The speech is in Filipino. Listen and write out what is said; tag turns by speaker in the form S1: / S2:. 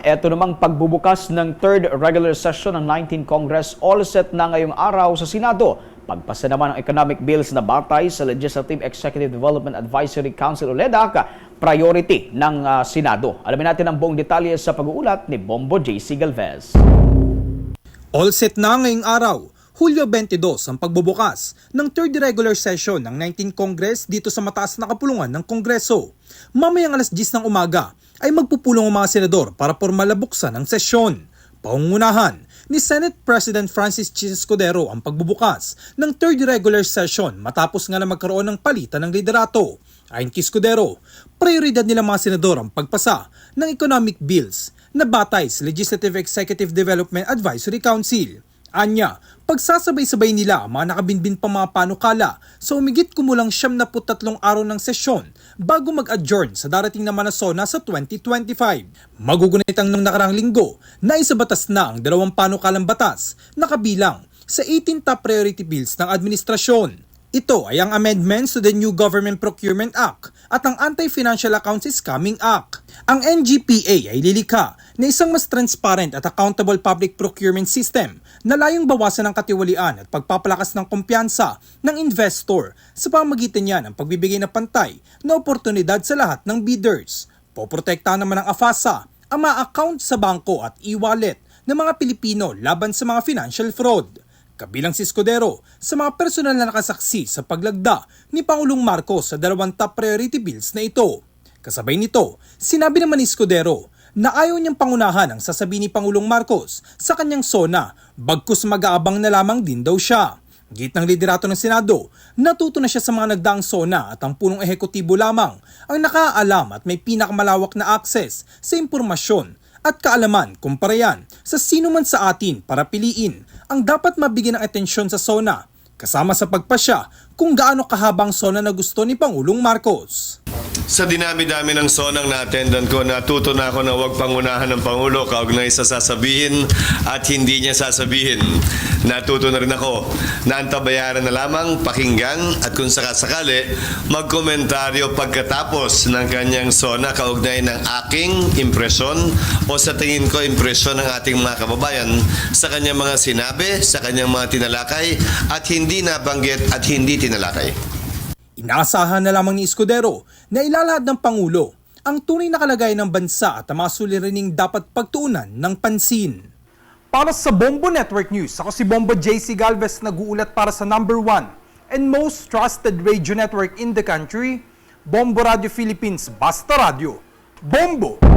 S1: Ito namang pagbubukas ng third regular session ng 19 Congress all set na ngayong araw sa Senado. Pagpasa naman ng economic bills na batay sa Legislative Executive Development Advisory Council o LEDAC, priority ng ah, Senado. Alamin natin ang buong detalye sa pag-uulat ni Bombo JC Galvez.
S2: All set na ngayong araw, Hulyo 22 ang pagbubukas ng third regular session ng 19 Congress dito sa mataas na kapulungan ng Kongreso. Mamayang alas 10 ng umaga ay magpupulong ang mga senador para formal na buksan ang sesyon. Paungunahan ni Senate President Francis Chis Escudero ang pagbubukas ng third regular session matapos nga na magkaroon ng palitan ng liderato. Ayon kay Escudero, prioridad nila mga senador ang pagpasa ng economic bills na batay sa Legislative Executive Development Advisory Council. Anya, pagsasabay-sabay nila mga nakabinbin pa mga panukala sa umigit kumulang siyam na tatlong araw ng sesyon bago mag-adjourn sa darating na Manasona sa 2025. Magugunit ang nung nakarang linggo na isabatas na ang dalawang panukalang batas na kabilang sa 18 top priority bills ng administrasyon. Ito ay ang amendments to the new Government Procurement Act at ang Anti-Financial Accounts is Coming Act. Ang NGPA ay lilikha na isang mas transparent at accountable public procurement system na layong bawasan ang katiwalian at pagpapalakas ng kumpiyansa ng investor sa pamagitan niya ng pagbibigay ng pantay na oportunidad sa lahat ng bidders. Poprotektahan naman ng AFASA ang mga account sa bangko at e-wallet ng mga Pilipino laban sa mga financial fraud kabilang si Escudero sa mga personal na nakasaksi sa paglagda ni Pangulong Marcos sa dalawang top priority bills na ito. Kasabay nito, sinabi naman ni Escudero na ayaw niyang pangunahan ang sasabihin ni Pangulong Marcos sa kanyang sona bagkus mag-aabang na lamang din daw siya. Git ng liderato ng Senado, natuto na siya sa mga nagdaang sona at ang punong ehekutibo lamang ang nakaalam at may pinakamalawak na access sa impormasyon at kaalaman kumpara yan sa sino man sa atin para piliin ang dapat mabigyan ng atensyon sa SONA kasama sa pagpasya kung gaano kahabang SONA na gusto ni Pangulong Marcos.
S3: Sa dinami-dami ng sonang na-attendan ko, natuto na ako na huwag pangunahan ng Pangulo kaugnay sa sasabihin at hindi niya sasabihin. Natuto na rin ako na antabayaran na lamang pakinggan at kung sakasakali, magkomentaryo pagkatapos ng kanyang sona kaugnay ng aking impresyon o sa tingin ko impresyon ng ating mga kababayan sa kanyang mga sinabi, sa kanyang mga tinalakay at hindi nabanggit at hindi tinalakay.
S2: Inaasahan na lamang ni Escudero na ilalahad ng Pangulo ang tunay na kalagayan ng bansa at ang mga suliraning dapat pagtuunan ng pansin. Para sa Bombo Network News, ako si Bombo JC Galvez nag-uulat para sa number one and most trusted radio network in the country, Bombo Radio Philippines Basta Radio. Bombo!